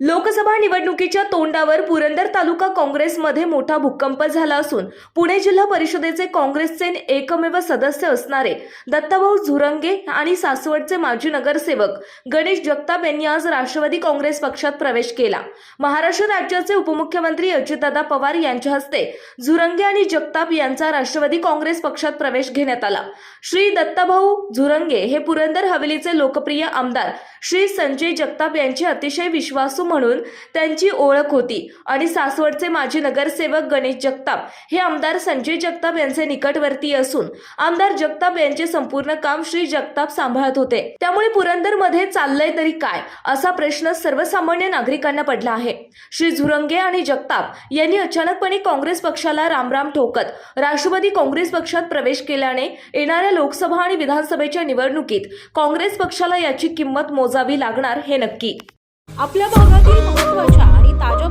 लोकसभा निवडणुकीच्या तोंडावर पुरंदर तालुका काँग्रेसमध्ये मोठा भूकंप झाला असून पुणे जिल्हा परिषदेचे काँग्रेसचे एकमेव सदस्य असणारे दत्ताभाऊ झुरंगे आणि सासवडचे माजी नगरसेवक गणेश जगताप यांनी आज राष्ट्रवादी काँग्रेस पक्षात प्रवेश केला. महाराष्ट्र राज्याचे उपमुख्यमंत्री अजितदादा पवार यांच्या हस्ते झुरंगे आणि जगताप यांचा राष्ट्रवादी काँग्रेस पक्षात प्रवेश घेण्यात आला. श्री दत्ताभाऊ झुरंगे हे पुरंदर हवेलीचे लोकप्रिय आमदार. श्री संजय जगताप यांचे अतिशय विश्वासू म्हणून त्यांची ओळख होती. आणि सासवडचे माजी नगरसेवक गणेश जगताप हे आमदार संजय जगताप यांचे निकटवर्ती असून आमदार जगताप यांचे संपूर्ण काम श्री जगताप सांभाळत होते. त्यामुळे पुरंदरमध्ये चाललंय तरी काय असा प्रश्न सर्वसामान्य नागरिकांना पडला आहे. श्री झुरंगे आणि जगताप यांनी अचानकपणे काँग्रेस पक्षाला रामराम ठोकत राष्ट्रवादी काँग्रेस पक्षात प्रवेश केल्याने येणाऱ्या लोकसभा आणि विधानसभेच्या निवडणुकीत काँग्रेस पक्षाला याची किंमत मोजावी लागणार हे नक्की. आपल्या भागातील महत्त्वाच्या आणि ताज्या